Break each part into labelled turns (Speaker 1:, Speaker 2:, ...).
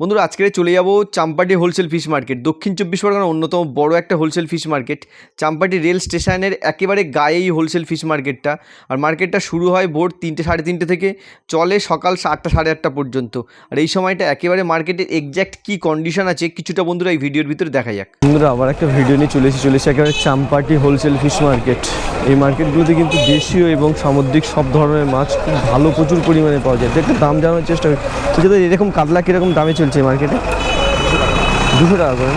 Speaker 1: বন্ধুরা আজকে চলে যাব চাম্পাটি হোলসেল ফিশ মার্কেট। দক্ষিণ চব্বিশ পরগনার অন্যতম বড় একটা wholesale fish market. Champahati rail স্টেশনের একেবারে গায়েই হোলসেল ফিশ মার্কেটটা। আর মার্কেটটা শুরু হয় ভোর তিনটে, সাড়ে তিনটে থেকে চলে সকাল আটটা সাড়ে আটটা পর্যন্ত। আর এই সময়টা একেবারে মার্কেটের এক্স্যাক্ট কী কন্ডিশন আছে, কিছুটা বন্ধুরা এই ভিডিওর ভিতরে দেখা যাক। বন্ধুরা, আবার একটা ভিডিও নিয়ে চলে এসেছি, চলে একেবারে চাম্পাটি হোলসেল ফিশ মার্কেট। এই মার্কেটগুলোতে কিন্তু দেশীয় এবং সামুদ্রিক সব ধরনের মাছ খুব ভালো প্রচুর পরিমাণে পাওয়া যায়। একটু দাম জানার চেষ্টা করি। এরকম কাতলা কীরকম দামে চলছে মার্কেটে দুশো টাকা করে?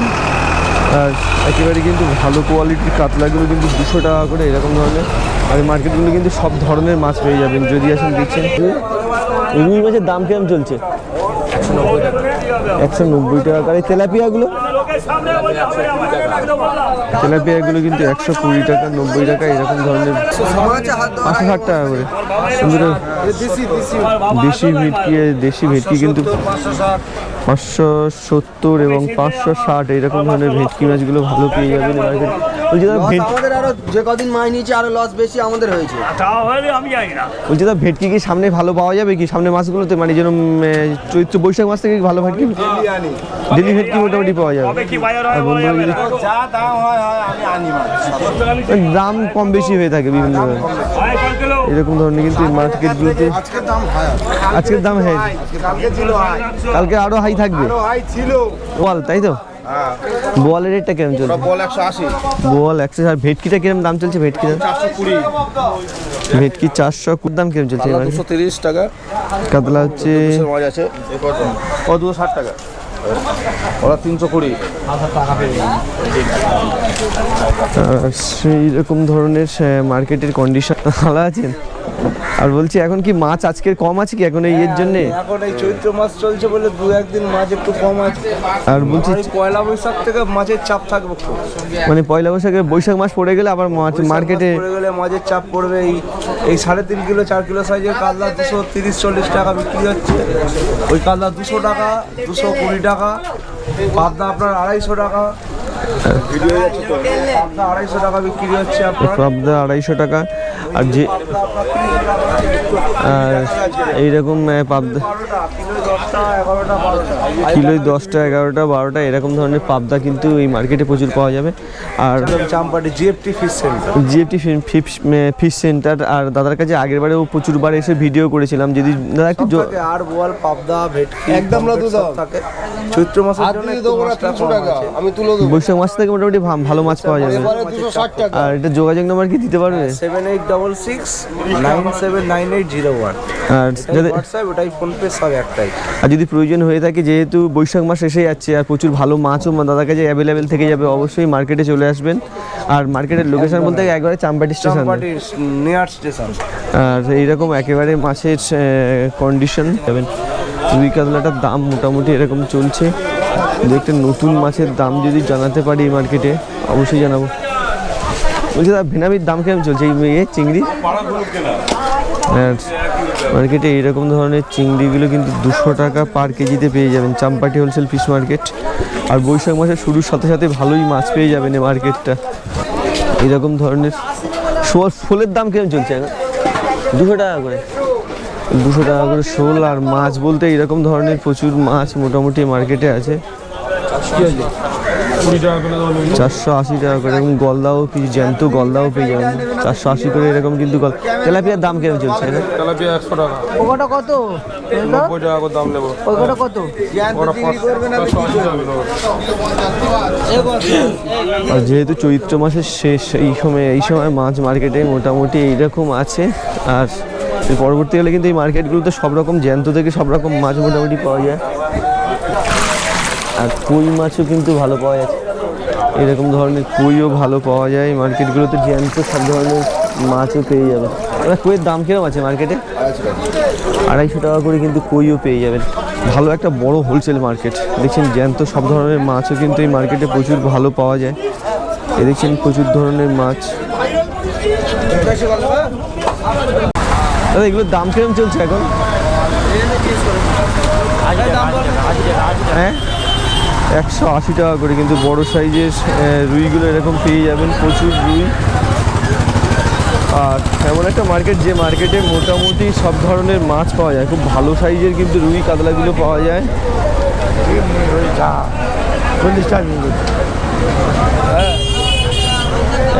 Speaker 1: আর একেবারে কিন্তু ভালো কোয়ালিটির কাতলাগুলো কিন্তু দুশো টাকা করে এরকম ধরনের। আর মার্কেটগুলো কিন্তু সব ধরনের মাছ পেয়ে যাবেন, যদি আসেন দেখছেন। রুই মাছের দাম কেমন চলছে? একশো নব্বই টাকা। আর এই তেলাপিয়াগুলো তেলাপিয়াগুলো কিন্তু একশো কুড়ি টাকা, নব্বই টাকা, এরকম ধরনের। পাঁচশো ষাট টাকা করে। দেশি ভেটকি দেশি ভেটকি কিন্তু পাঁচশো সত্তর এবং পাঁচশো ষাট এরকম ধরনের ভেটকি মাছগুলো ভালো পেয়ে যাবেন মার্কেট বলছি দাদা ভেট
Speaker 2: আমাদের আরও যে কদিন মাছ নিয়েছে আরও লস বেশি আমাদের হয়েছে।
Speaker 1: বলছি দাদা ভেটকি কি সামনে ভালো পাওয়া যাবে কি? সামনে মাছগুলোতে মানে যেরকম চৈত্র বৈশাখ মাস থেকে ভালো ভেটকি? ডেলি ভেটকি মোটামুটি পাওয়া যাবে।
Speaker 2: দাম হয় হয় আমি আনি মাছ
Speaker 1: দাম কম বেশি হয়ে থাকে বিভিন্ন এরকম ধরনের কিন্তু মার্কেটগুলোতে
Speaker 2: আজকের দাম হাই।
Speaker 1: আজকের দাম হ্যাঁ
Speaker 2: কালকে ছিল হাই।
Speaker 1: কালকে আরও হাই থাকবে।
Speaker 2: আরও হাই ছিল।
Speaker 1: বল তাই তো? বোয়ালের রেটটা কেমন চলছে?
Speaker 2: বল একশো আশি।
Speaker 1: বোয়াল একশো আর ভেটকিটা কিরম দাম চলছে? ভেটকিটা
Speaker 2: চারশো কুড়ি।
Speaker 1: ভেটকি চারশো কুড়ি দাম কিরম চলছে
Speaker 2: দুশো তিরিশ টাকা।
Speaker 1: কাতলা হচ্ছে
Speaker 2: আছে ও দুশো ষাট টাকা। ওরা তিনশো কুড়ি।
Speaker 1: সেই রকম ধরনের মার্কেটের কন্ডিশন ভালো আছেন? আর বলছি এখন কি মাছ আজকের কম আছে কি? এখন এই এর জন্যে?
Speaker 3: এখন এই চৈত্র মাস চলছে বলে দু একদিন মাছ একটু কম আছে।
Speaker 1: আর বলছি
Speaker 3: পয়লা বৈশাখ থেকে মাছের চাপ থাকবে
Speaker 1: মানে পয়লা বৈশাখে বৈশাখ মাস পড়ে গেলে আবার মাছ মার্কেটে
Speaker 3: পড়ে গেলে মাছের চাপ পড়বে। এই এই সাড়ে তিন কিলো চার কিলো সাইজের কাতলা দুশো তিরিশ চল্লিশ টাকা বিক্রি হচ্ছে। ওই কাতলা দুশো টাকা দুশো কুড়ি টাকা। পাবদা আপনার আড়াইশো টাকা। পাবদা আড়াইশো টাকা বিক্রি হচ্ছে আপনার।
Speaker 1: পাবদা আড়াইশো টাকা। আর যে এইরকম পাবদা কিলোই দশটা এগারোটা বারোটা এরকম ধরনের পাবদা কিন্তু এই মার্কেটে প্রচুর পাওয়া যাবে। আর
Speaker 3: Champahati GFT fish centre
Speaker 1: GFT fish centre আর দাদার কাছে আগের বারেও প্রচুরবার এসে ভিডিও করেছিলাম যদি দাদা একটু
Speaker 3: আর বোয়াল পাবদা ভেটকি
Speaker 2: একদম
Speaker 3: থাকে। চৈত্র মাসের
Speaker 2: আমি তুলে দেবো।
Speaker 1: বৈশাখ মাস থেকে মোটামুটি ভালো মাছ পাওয়া যাবে। আর এটা যোগাযোগ নাম্বার কি দিতে পারবে?
Speaker 3: Seven eight double six nine seven nine eight zero one
Speaker 1: আর
Speaker 3: এটাই
Speaker 1: যাদের
Speaker 3: হোয়াটসঅ্যাপ ওটাই ফোনপে সব একটাই।
Speaker 1: আর যদি প্রয়োজন হয়ে থাকে যেহেতু বৈশাখ মাস এসে যাচ্ছে আর প্রচুর ভালো মাছও দাদার কাছে অ্যাভেলেবেল থেকে যাবে অবশ্যই মার্কেটে চলে আসবেন। আর মার্কেটের লোকেশন বলতে একবারে চাম্পাটি স্টেশন।
Speaker 3: নিয়ার স্টেশন
Speaker 1: আর এইরকম একেবারে মাছের কন্ডিশন যাবেন রুই কাতলাটার দাম মোটামুটি এরকম চলছে। দু একটা নতুন মাছের দাম যদি জানাতে পারি মার্কেটে অবশ্যই জানাব। বলছি দাদা ভেনামির দাম কেমন চলছে? এই চিংড়ি? মার্কেটে এইরকম ধরনের চিংড়িগুলো কিন্তু দুশো টাকা পার কেজিতে পেয়ে যাবেন। চাম্পাটি হোলসেল ফিশ মার্কেট আর বৈশাখ মাসের শুরুর সাথে সাথে ভালোই মাছ পেয়ে যাবেন এই মার্কেটটা এরকম ধরনের শোল, শোলের দাম কেমন চলছে এখন? দুশো টাকা করে। দুশো টাকা করে শোল আর মাছ বলতে এরকম ধরনের প্রচুর মাছ মোটামুটি মার্কেটে আছে। চারশো আশি টাকা করে এবং গলদাও কিছু জ্যান্ত গলদাও পেয়ে যাবেন। চারশো আশি করে এরকম কিন্তু গল তেলাপিয়ার দাম কেমন চলছে না
Speaker 2: তেলাপিয়া একশো টাকা।
Speaker 4: ওটা কত?
Speaker 2: নব্বই টাকা করে দাম নেব।
Speaker 4: ওটা কত?
Speaker 2: ওরা পাঁচশো আশি টাকা কিলো
Speaker 1: আর যেহেতু চৈত্র মাসের শেষ এই সময় এই সময় মাছ মার্কেটে মোটামুটি এইরকম আছে। আর পরবর্তীকালে কিন্তু এই মার্কেটগুলোতে সব রকম জ্যান্ত থেকে সব রকম মাছ মোটামুটি পাওয়া যায়। আর কই মাছও কিন্তু ভালো পাওয়া যাচ্ছে। এরকম ধরনের কইও ভালো পাওয়া যায়। মার্কেটগুলোতে জ্যান্ত সব ধরনের মাছও পেয়ে যাবে। এবার কইয়ের দাম কীরকম আছে মার্কেটে? আড়াইশো টাকা করে কিন্তু কইও পেয়ে যাবেন ভালো একটা বড় হোলসেল মার্কেট দেখছেন জ্যান্ত সব ধরনের মাছও কিন্তু এই মার্কেটে প্রচুর ভালো পাওয়া যায়। এ দেখছেন প্রচুর ধরনের মাছ। দাদা, এগুলোর দাম কীরকম চলছে এখন? হ্যাঁ? একশো আশি টাকা করে কিন্তু বড় সাইজের রুইগুলো এরকম পেয়ে যাবেন প্রচুর রুই। আর এমন একটা মার্কেট যে মার্কেটে মোটামুটি সব ধরনের মাছ পাওয়া যায়। খুব ভালো সাইজের কিন্তু রুই কাতলাগুলো পাওয়া যায়।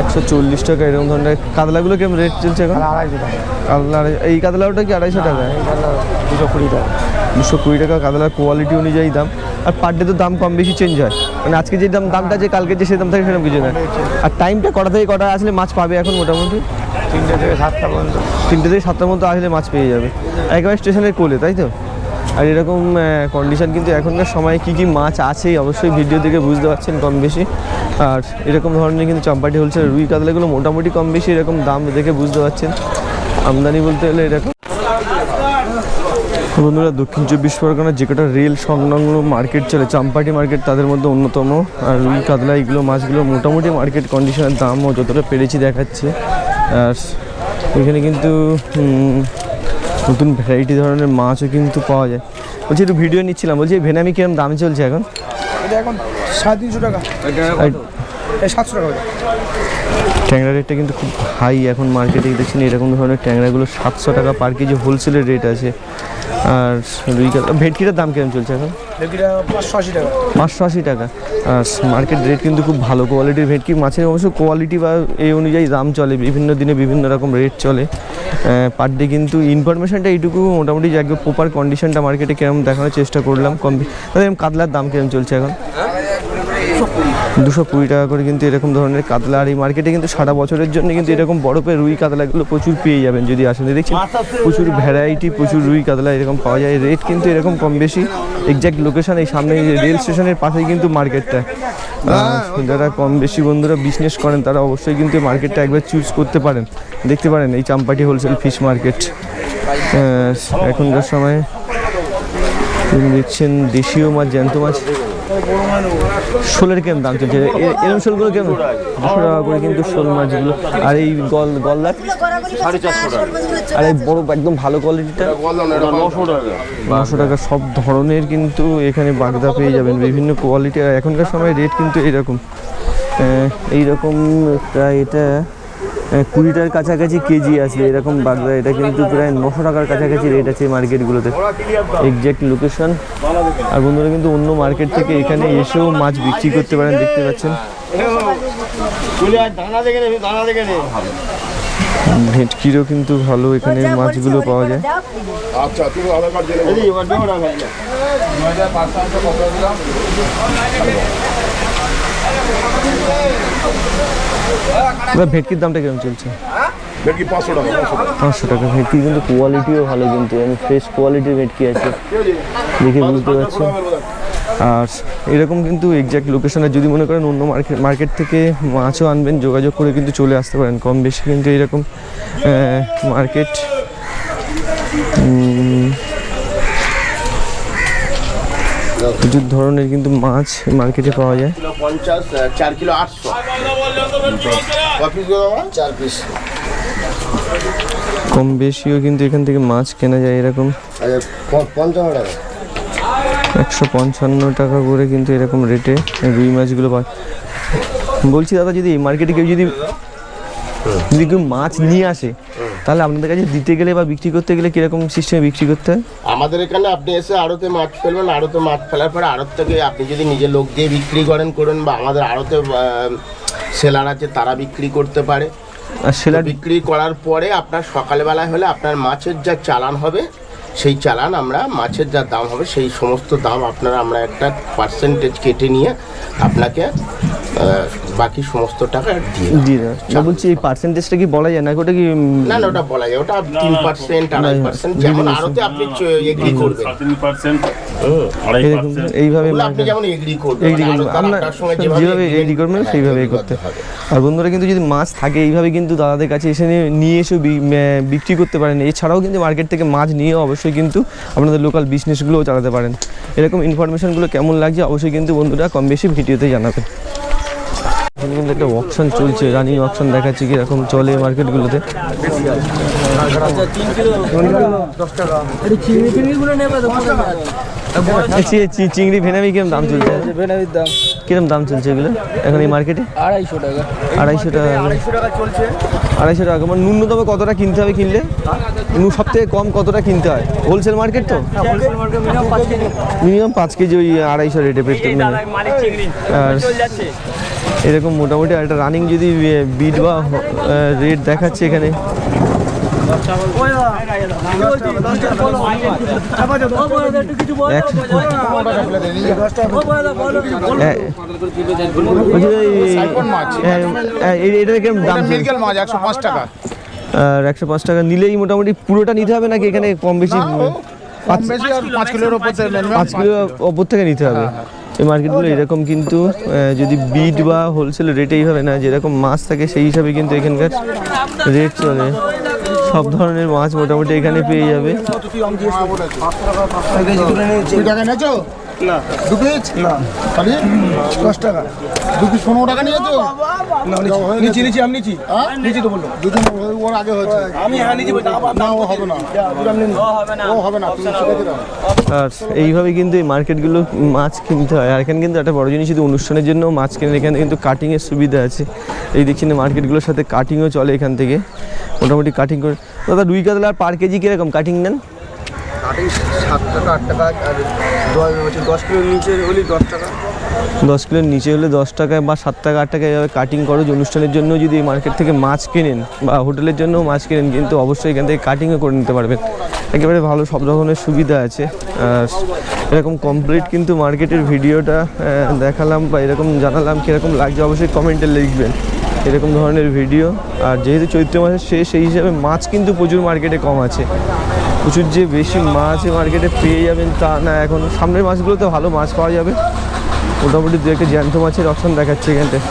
Speaker 1: একশো চল্লিশ টাকা এরকম ধরনের। কাতলাগুলো কেমন রেট চলছে এখন?
Speaker 3: আড়াইশো টাকা
Speaker 1: কাতলা এই কাতলাটা কি আড়াইশো টাকা?
Speaker 3: দুশো কুড়ি টাকা।
Speaker 1: দুশো কুড়ি টাকা কাতলার কোয়ালিটি অনুযায়ী দাম। আর পার ডে তো দাম কম বেশি চেঞ্জ হয়। মানে আজকে যে দাম দামটা আছে কালকে যে সে দাম থাকে সেরকম কিছু না। আর টাইমটা কটা থেকে কটা আসলে মাছ পাবে এখন মোটামুটি?
Speaker 3: তিনটে থেকে সাতটা পর্যন্ত।
Speaker 1: তিনটে থেকে সাতটা মধ্যে আসলে মাছ পেয়ে যাবে। একেবারে স্টেশনের কোলে তাই তো? আর এরকম কন্ডিশন কিন্তু এখনকার সময় কি কি মাছ আছে অবশ্যই ভিডিও থেকে বুঝতে পারছেন কম বেশি। আর এরকম ধরনের কিন্তু চম্পাটি হোলসেল রুই কাতলাগুলো মোটামুটি কম বেশি এরকম দাম দেখে বুঝতে পারছেন। আমদানি বলতে গেলে এরকম বন্ধুরা দক্ষিণ চব্বিশ পরগনার যে কটা রেল সংলগ্ন মার্কেট চলে চাম্পাটি মার্কেট তাদের মধ্যে অন্যতম। আর রুই কাতলা এইগুলো মাছগুলো মোটামুটি মার্কেট কন্ডিশনের দামও যতটা পেরেছি দেখাচ্ছে। আর এখানে কিন্তু নতুন ভ্যারাইটি ধরনের মাছও কিন্তু পাওয়া যায়। বলছি একটু ভিডিও নিচ্ছিলাম। বলছি এই ভেনামি কিরম দাম চলছে এখন?
Speaker 3: এখন সাড়ে তিনশো টাকা। সাতশো টাকা।
Speaker 1: ট্যাংরা রেটটা কিন্তু খুব হাই এখন মার্কেটে দেখছেন এরকম ধরনের ট্যাংরাগুলো সাতশো টাকা পার কেজি হোলসেলের রেট আছে। আর রুই কাতলা ভেটকিটার দাম কেমন চলছে এখন?
Speaker 3: পাঁচশো আশি টাকা।
Speaker 1: পাঁচশো আশি টাকা। আর মার্কেট রেট কিন্তু খুব ভালো কোয়ালিটির ভেটকি। মাছের অবশ্য কোয়ালিটি বা এই অনুযায়ী দাম চলে বিভিন্ন দিনে বিভিন্ন রকম রেট চলে। পার ডে কিন্তু ইনফরমেশনটা এইটুকু মোটামুটি একদম প্রপার কন্ডিশনটা মার্কেটে কেরম দেখানোর চেষ্টা করলাম। কম তাহলে কাতলার দাম কেরম চলছে এখন? দুশো কুড়ি টাকা করে কিন্তু এরকম ধরনের কাতলা আর এই মার্কেটে কিন্তু সারা বছরের জন্য কিন্তু এরকম বরফের রুই কাতলাগুলো প্রচুর পেয়ে যাবেন যদি আসেন। দেখছেন, প্রচুর ভ্যারাইটি প্রচুর রুই কাতলা এরকম পাওয়া যায়। রেট কিন্তু এরকম কম বেশি। এক্স্যাক্ট লোকেশন এই সামনে রেল স্টেশনের পাশেই কিন্তু মার্কেটটা যারা কম বেশি বন্ধুরা বিজনেস করেন, তারা অবশ্যই কিন্তু মার্কেটটা একবার চুজ করতে পারেন। দেখতে পারেন এই চাম্পাটি হোলসেল ফিশ মার্কেট এখনকার সময় দেখছেন দেশীয় মাছ, জ্যান্ত মাছ। শোলের কেমন দাম চলছে? এরম শোলগুলো কেমন দুশো টাকা করে কিন্তু শোল মাছগুলো আর এই গল গলদার? আর এই বড় একদম ভালো কোয়ালিটিটা? নশো টাকা সব ধরনের কিন্তু এখানে বাগদা পেয়ে যাবেন বিভিন্ন কোয়ালিটি। আর এখনকার সময় রেট কিন্তু এইরকম। আহ, এইরকম প্রায় এটা কুড়িটার কাছাকাছি কেজি আছে এরকম বাগদা। এটা কিন্তু প্রায় নশো টাকার কাছাকাছি রেট আছে এই মার্কেটগুলোতে এক্স্যাক্ট লোকেশন আর বন্ধুরা কিন্তু অন্য মার্কেট থেকে এখানে এসেও মাছ বিক্রি করতে পারেন দেখতে পাচ্ছেন। ভেটকিরও কিন্তু ভালো এখানে মাছগুলো পাওয়া যায়।
Speaker 2: আচ্ছা তুমি আধার কার্ড জেনে
Speaker 1: এবার ভেটকির দামটা কেমন চলছে?
Speaker 2: ভেটকি পাঁচশো টাকা পাঁচশো টাকা।
Speaker 1: পাঁচশো টাকা। ভেটকি কিন্তু কোয়ালিটিও ভালো কিন্তু আমি ফ্রেশ কোয়ালিটির ভেটকি আছে। দেখে বুঝতে পারছি? আর এরকম কিন্তু এক্স্যাক্ট লোকেশনে যদি মনে করেন অন্য মার্কেট মার্কেট থেকে মাছও আনবেন যোগাযোগ করে কিন্তু চলে আসতে পারেন। কম বেশি কিন্তু এরকম মার্কেট প্রচুর ধরনের কিন্তু মাছ মার্কেটে পাওয়া যায়।
Speaker 2: পঞ্চাশ চার কিলো আটশো। চার পিস।
Speaker 1: কম বেশিও কিন্তু এখান থেকে মাছ কেনা যায় এরকম।
Speaker 2: পঞ্চান্ন টাকা।
Speaker 1: একশো পঞ্চান্ন টাকা করে কিন্তু এরকম রেটে রুই মাছগুলো পায় বলছি দাদা যদি মার্কেটে কেউ যদি যদি কেউ মাছ নিয়ে আসে তাহলে আপনাদের কাছে দিতে গেলে বা বিক্রি করতে গেলে কীরকম সিস্টেমে বিক্রি করতে হয়?
Speaker 4: আমাদের এখানে আপনি এসে আড়তে মাছ ফেলবেন আড়তে মাছ ফেলার পরে আড়ত থেকে আপনি যদি নিজে লোক দিয়ে বিক্রি করেন করুন বা আমাদের আড়তে সেলার আছে তারা বিক্রি করতে পারে।
Speaker 1: আর সেলার
Speaker 4: বিক্রি করার পরে আপনার সকালবেলায় হলে আপনার মাছের যা চালান হবে সেই চালান আমরা মাছের যা দাম হবে সেই সমস্ত দাম আপনারা আমরা একটা পার্সেন্টেজ কেটে নিয়ে আপনাকে বাকি সমস্ত টাকা দিয়ে দেব।
Speaker 1: দিয়ে দেওয়া। না বলছি এই পার্সেন্টেজটা কি বলা যায় না ওটা কি
Speaker 4: না না ওটা বলা যায়। ওটা তিন পার্সেন্ট আড়াই পার্সেন্ট যেমন আড়তে আপনি এগ্রি করবেন।
Speaker 5: তিন পার্সেন্ট
Speaker 1: এইভাবে
Speaker 4: ওগুলো আপনি যেমন এগ্রি করবেন মানে
Speaker 1: করবেন। যেভাবে এগ্রি করবেন
Speaker 4: হ্যাঁ,
Speaker 1: সেইভাবেই করতে
Speaker 4: হবে।
Speaker 1: আর বন্ধুরা কিন্তু যদি মাছ থাকে এইভাবে কিন্তু দাদাদের কাছে এসে নিয়ে- নিয়ে এসেও বি- বিক্রি করতে পারেন। এছাড়াও কিন্তু মার্কেট থেকে মাছ নিয়ে অবশ্যই কিন্তু আপনাদের লোকাল বিজনেসগুলোও চালাতে পারেন। এরকম ইনফরমেশনগুলো কেমন লাগছে অবশ্যই কিন্তু বন্ধুরা কম বেশি ভিডিওতে জানাবেন। এখানে কিন্তু একটা অপশন চলছে রানিং অপশন দেখাচ্ছে কীরকম চলে মার্কেটগুলোতে চিংড়ি ভেনামি কিরম দাম চলছে?
Speaker 3: ভেনামির দাম
Speaker 1: কিরম দাম চলছে এগুলো এখন এই মার্কেটে
Speaker 3: আড়াইশো টাকা
Speaker 1: আড়াইশো টাকা।
Speaker 3: চলছে
Speaker 1: আড়াইশো টাকা। মানে ন্যূনতম কতটা কিনতে হবে কিনলে? সব থেকে কম কতটা কিনতে হয়? হোলসেল মার্কেট তো?
Speaker 3: মিনিমাম
Speaker 1: মিনিমাম পাঁচ কেজি। ওই আড়াইশো রেটে পেট আর এরকম মোটামুটি একটা রানিং যদি বিট বা রেট দেখাচ্ছে এখানে। একশো হ্যাঁ, হ্যাঁ, হ্যাঁ,
Speaker 2: পাঁচ টাকা।
Speaker 1: আর একশো পাঁচ টাকা নিলেই মোটামুটি পুরোটা নিতে হবে নাকি এখানে কম বেশি?
Speaker 2: কম বেশি আর পাঁচ কিলোর ওপর
Speaker 1: থেকে নিতে হবে। এই মার্কেটগুলো এরকম কিন্তু যদি বিট বা হোলসেল রেটেই হবে না যেরকম মাছ থাকে সেই হিসাবে কিন্তু এখানকার রেট চলে। সব ধরনের মাছ মোটামুটি এখানে পেয়ে যাবে।
Speaker 2: না। দু পিস না। খালি দশ টাকা। দু পিস পনেরো টাকা নিয়েছো?
Speaker 3: নিচি। নিচি আমি নিচি।
Speaker 2: হ্যাঁ?
Speaker 3: নিচি তো বলল।
Speaker 2: দুদিন ওর আগে হয়েছে।
Speaker 3: আমি হ্যাঁ নিচি
Speaker 2: না ও হবে না। ও হবে না। তুমি শিখে দিলাম।
Speaker 1: আর এইভাবে কিন্তু এই মার্কেটগুলো মাছ কিনতে হয়। আর এখানে কিন্তু একটা বড় জিনিস শুধু অনুষ্ঠানের জন্য মাছ কেনেন এখানে কিন্তু কাটিংয়ের সুবিধা আছে। এই দেখছি না মার্কেটগুলোর সাথে কাটিংও চলে এখান থেকে। মোটামুটি কাটিং করে দাদা রুই কাতলা পার কেজি কীরকম কাটিং নেন?
Speaker 3: সাত টাকা, আট টাকা, আর দশ কিলোর নিচে হলে দশ টাকা।
Speaker 1: দশ কিলোর নিচে হলে দশ টাকায় বা সাত টাকা, আট টাকায় এভাবে কাটিং খরচ অনুষ্ঠানের জন্য যদি মার্কেট থেকে মাছ কেনেন বা হোটেলের জন্য মাছ কেনেন, কিন্তু অবশ্যই এখান থেকে কাটিংও করে নিতে পারবেন। একেবারে ভালো, সব ধরনের সুবিধা আছে। এরকম কমপ্লিট কিন্তু মার্কেটের ভিডিওটা দেখালাম বা এরকম জানালাম, কীরকম লাগছে অবশ্যই কমেন্টে লিখবেন। এরকম ধরনের ভিডিও আর যেহেতু চৈত্র মাসের শেষ, সেই হিসাবে মাছ কিন্তু প্রচুর মার্কেটে কম আছে। প্রচুর যে বেশি মাছ মার্কেটে পেয়ে যাবেন তা না এখন সামনের মাছগুলোতে ভালো মাছ পাওয়া যাবে। মোটামুটি দু একটা জ্যান্ত মাছের অপশন দেখাচ্ছে এখানটায়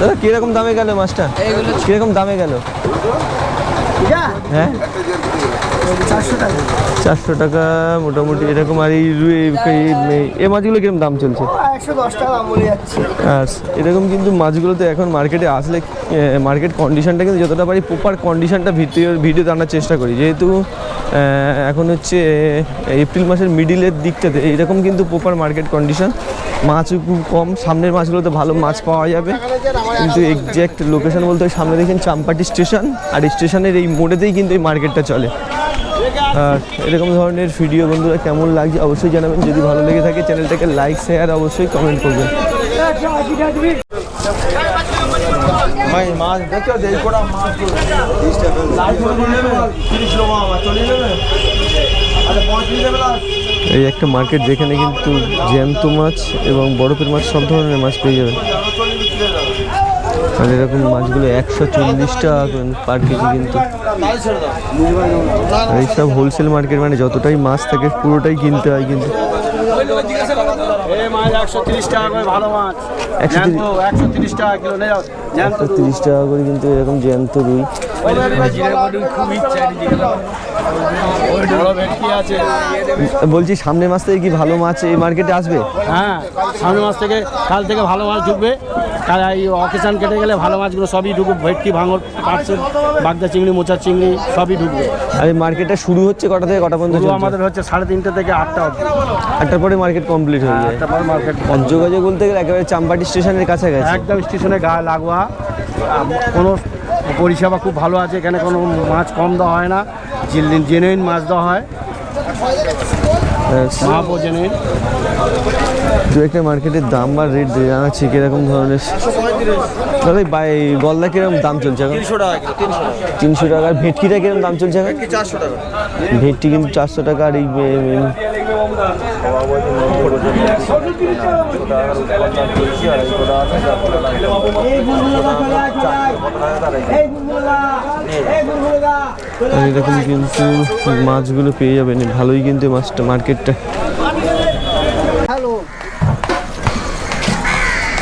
Speaker 1: দাদা কীরকম দামে গেল মাছটা? কীরকম দামে গেল? হ্যাঁ? চারশো টাকা। মোটামুটি এরকম আর এই মাছগুলো কীরকম দাম চলছে? আর এরকম কিন্তু মাছগুলো তো এখন মার্কেটে আসলে মার্কেট কন্ডিশনটা কিন্তু যতটা পারি প্রপার কন্ডিশনটা ভিডিও ভিডিওতে আনার চেষ্টা করি। যেহেতু এখন হচ্ছে এপ্রিল মাসের মিডিলের দিকটাতে এইরকম কিন্তু প্রপার মার্কেট কন্ডিশন মাছ খুব কম সামনের মাছগুলোতে ভালো মাছ পাওয়া যাবে। কিন্তু এক্স্যাক্ট লোকেশন বলতে সামনে দেখেন চাম্পাটি স্টেশন আর স্টেশনের এই মোড়েতেই কিন্তু এই মার্কেটটা চলে। আর এরকম ধরনের ভিডিও বন্ধুরা কেমন লাগছে অবশ্যই জানাবেন। যদি ভালো লেগে থাকে চ্যানেলটাকে লাইক শেয়ার অবশ্যই কমেন্ট করবেন।
Speaker 3: ভাই মাছ মাছ আচ্ছা
Speaker 1: এই একটা মার্কেট যেখানে কিন্তু জ্যান্ত মাছ এবং বরফের মাছ সব ধরনের মাছ পেয়ে যাবেন। আর এরকম মাছগুলো একশো চল্লিশ টাকা পার কেজি কিন্তু। এইসব হোলসেল মার্কেট মানে যতটাই মাছ থাকে পুরোটাই কিনতে হয় কিন্তু।
Speaker 3: মাছ একশো তিরিশ টাকা করে ভালো মাছ।
Speaker 1: একশো তিরিশ
Speaker 3: টাকা কিলো নিয়ে
Speaker 1: একশো তিরিশ টাকা করে কিন্তু এরকম জ্যান্ত রুই বলছি সামনের মাস থেকে কি ভালো মাছ এই মার্কেটে আসবে?
Speaker 6: হ্যাঁ সামনে মাস থেকে কাল থেকে ভালো মাছ ঢুকবে। কাল এই অকেশান কেটে গেলে ভালো মাছগুলো সবই ঢুকবে ভেটকি ভাঙর পার্সেল বাগদা চিংড়ি মোচার চিংড়ি সবই ঢুকবে।
Speaker 1: আর এই মার্কেটটা শুরু হচ্ছে কটা থেকে? কটা পর্যন্ত
Speaker 6: পুরো আমাদের হচ্ছে সাড়ে তিনটে থেকে আটটা অবধি।
Speaker 1: আটটার পরে মার্কেট কমপ্লিট হয়ে যায়।
Speaker 6: তারপর মার্কেট
Speaker 1: যোগাযোগ বলতে গেলে একেবারে চাম্পাটি স্টেশনের কাছাকাছি।
Speaker 6: একদম স্টেশনে গা লাগোয়া। কোনো পরিষেবা খুব ভালো আছে এখানে কোনো মাছ কম দেওয়া হয় না। জেনুইন মাছ দেওয়া হয়।
Speaker 1: আচ্ছা।
Speaker 6: মাপও জেনুইন।
Speaker 1: দু একটা মার্কেটের দাম বা রেট জানাচ্ছি কীরকম ধরনের? দাদা বাই গলদা কীরকম দাম চলছে এখন?
Speaker 3: তিনশো টাকা তিনশো
Speaker 1: টাকা। আর ভেটকিটা কীরকম দাম চলছে এখন?
Speaker 3: চারশো টাকা।
Speaker 1: ভেটকি কিন্তু চারশো টাকা আর এই এরকম কিন্তু মাছগুলো পেয়ে যাবেন ভালোই কিন্তু মাছটা মার্কেটটা।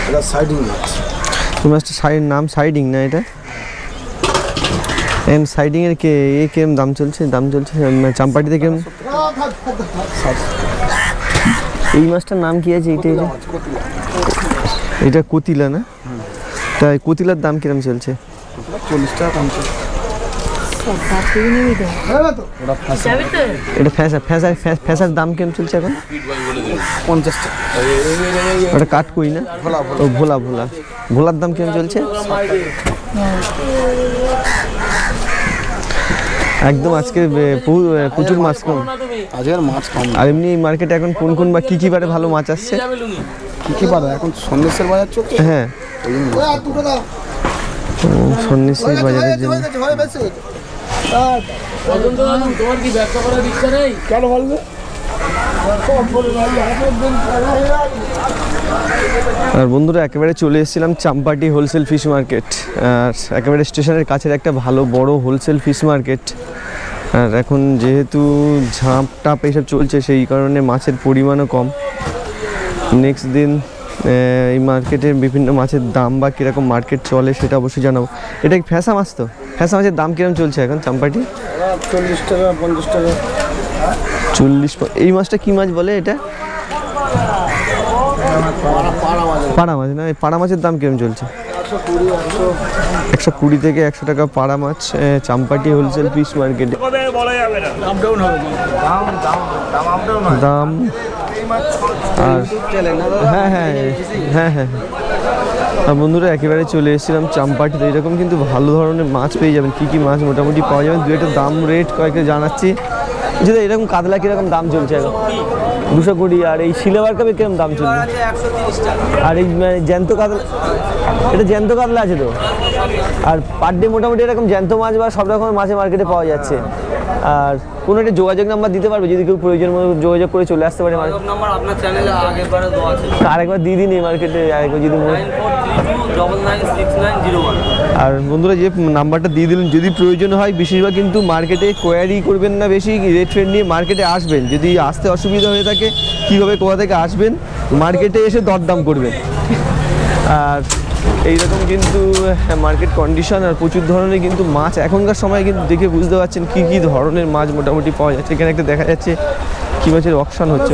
Speaker 3: এটা সাইডিং মাছ।
Speaker 1: মাছটা সাইড নাম সাইডিং না এটা? এন্ড সাইডিং এর কে, এ কিরম দাম চলছে দাম চলছে চাম্পাটিতে কিরম এই মাছটার নাম কি আছে এটা এটা কতিলা না? তাই কতিলার দাম কিরম চলছে?
Speaker 3: চল্লিশ টাকা
Speaker 7: যাবি
Speaker 1: এটা ফ্যাসা ফ্যাসা ফ্যাসার দাম কেমন চলছে এখন? ওটা ভোলা ভোলা। ভোলার দাম কেমন চলছে? একদম আজকে প্রচুর মাছ কম।
Speaker 2: আজকের মাছ কম
Speaker 1: আর এমনি মার্কেটে এখন কোন কোন বা কি কি বারে ভালো মাছ আসছে?
Speaker 2: কি কি পাতা এখন সন্দেশের বাজার চলছে?
Speaker 1: হ্যাঁ। ও, সন্ন্যাসী বাজারের জন্য আর বন্ধুরা একেবারে চলে এসেছিলাম চাম্পাটি হোলসেল ফিশ মার্কেট। আর একেবারে স্টেশনের কাছের একটা ভালো বড় হোলসেল ফিশ মার্কেট। আর এখন যেহেতু ঝাঁপ টাপ এইসব চলছে সেই কারণে মাছের পরিমাণও কম। নেক্সট দিন এই মার্কেটের বিভিন্ন মাছের দাম বা কীরকম মার্কেট চলে সেটা অবশ্যই জানাব। এটা কি ফ্যাসা মাছ তো? ফ্যাসা মাছের দাম কীরকম চলছে এখন চাম্পাটি?
Speaker 2: চল্লিশ টাকা পঞ্চাশ টাকা।
Speaker 1: চল্লিশ এই মাছটা কী মাছ বলে এটা? পাড়া মাছ না? পাড়া মাছের দাম কিরম চলছে? একশো কুড়ি থেকে একশো টাকা পাড়া মাছ চাম্পাটি হোলসেল পিস মার্কেটে। দাম আর হ্যাঁ হ্যাঁ হ্যাঁ হ্যাঁ। আর বন্ধুরা, একেবারে চলে এসেছিলাম চাম্পাটিতে। এরকম কিন্তু ভালো ধরনের মাছ পেয়ে যাবেন। কী কী মাছ মোটামুটি পাওয়া যাবে? দু একটা দাম রেট কয়েকটা জানাচ্ছি। যেটা এরকম কাতলা কীরকম দাম চলছে এখন? দুশো কুড়ি, আর এই সিলেবার কাপে কিরম দাম চলছে? আর এই মানে জ্যান্ত কাতলা, এটা জ্যান্ত কাতলা আছে তো? আর পার ডে মোটামুটি এরকম জ্যান্ত মাছ বা সব রকমের মাছের মার্কেটে পাওয়া যাচ্ছে। আর কোনো একটা যোগাযোগ নাম্বার দিতে পারবে যদি কেউ প্রয়োজন মতো যোগাযোগ করে চলে আসতে পারে
Speaker 8: নাম্বার আপনার চ্যানেলে আগের বারে দেওয়া আছে।
Speaker 1: আরেকবার দিয়ে দিন এই মার্কেটে আরেকবার যদি আর বন্ধুরা যে নাম্বারটা দিয়ে দিলেন যদি প্রয়োজন হয় বেশিরভাগ কিন্তু মার্কেটে কোয়ারি করবেন না বেশি রেট ফ্রেন্ড নিয়ে মার্কেটে আসবেন। যদি আসতে অসুবিধা হয়ে থাকে কীভাবে কোথা থেকে আসবেন মার্কেটে এসে দরদাম করবেন। আর এইরকম কিন্তু মার্কেট কন্ডিশন আর প্রচুর ধরনের কিন্তু মাছ এখনকার সময় কিন্তু দেখে বুঝতে পারছেন কী কী ধরনের মাছ মোটামুটি পাওয়া যাচ্ছে। এখানে একটা দেখা যাচ্ছে কী মাছের অকশন হচ্ছে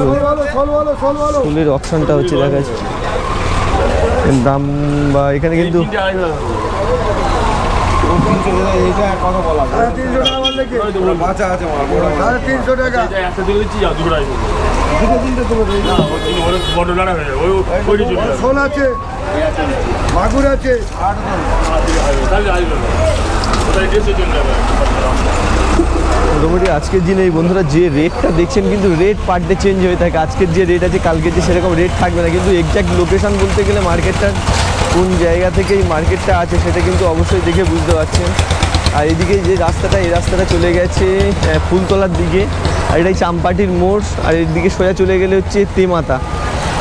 Speaker 1: ফুলের অকশনটা হচ্ছে দেখা যাচ্ছে। দাম বা এখানে কিন্তু
Speaker 2: তিনশো টাকা। মাগুর আছে
Speaker 1: মোটামুটি আজকের দিনে এই বন্ধুরা যে রেটটা দেখছেন কিন্তু রেট পার ডে চেঞ্জ হয়ে থাকে। আজকের যে রেট আছে কালকে যে সেরকম রেট থাকবে না। কিন্তু এক্স্যাক্ট লোকেশন বলতে গেলে মার্কেটটা কোন জায়গা থেকে এই মার্কেটটা আছে, সেটা কিন্তু অবশ্যই দেখে বুঝতে পারছেন। আর এদিকে যে রাস্তাটা এই রাস্তাটা চলে গেছে ফুলতলার দিকে। আর এটাই চাম্পাটির মোড় আর এদিকে সোজা চলে গেলে হচ্ছে তেমাতা।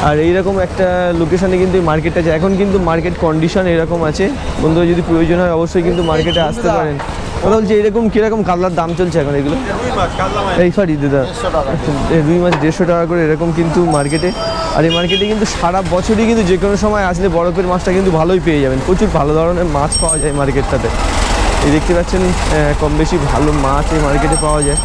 Speaker 1: আর এইরকম একটা লোকেশানে কিন্তু এই মার্কেটটা আছে এখন কিন্তু মার্কেট কন্ডিশন এরকম আছে। বন্ধুরা যদি প্রয়োজন হয় অবশ্যই কিন্তু মার্কেটে আসতে পারেন। কথা বলছি এরকম কীরকম কাতলার দাম চলছে এখন এগুলো? এই সরি দাদা। রুই মাছ দেড়শো টাকা করে এরকম কিন্তু মার্কেটে আর এই মার্কেটে কিন্তু সারা বছরই কিন্তু যে কোনো সময় আসলে বরফের মাছটা কিন্তু ভালোই পেয়ে যাবেন। প্রচুর ভালো ধরনের মাছ পাওয়া যায় মার্কেটটাতে এই দেখতে পাচ্ছেন কম বেশি ভালো মাছ এই মার্কেটে পাওয়া যায়।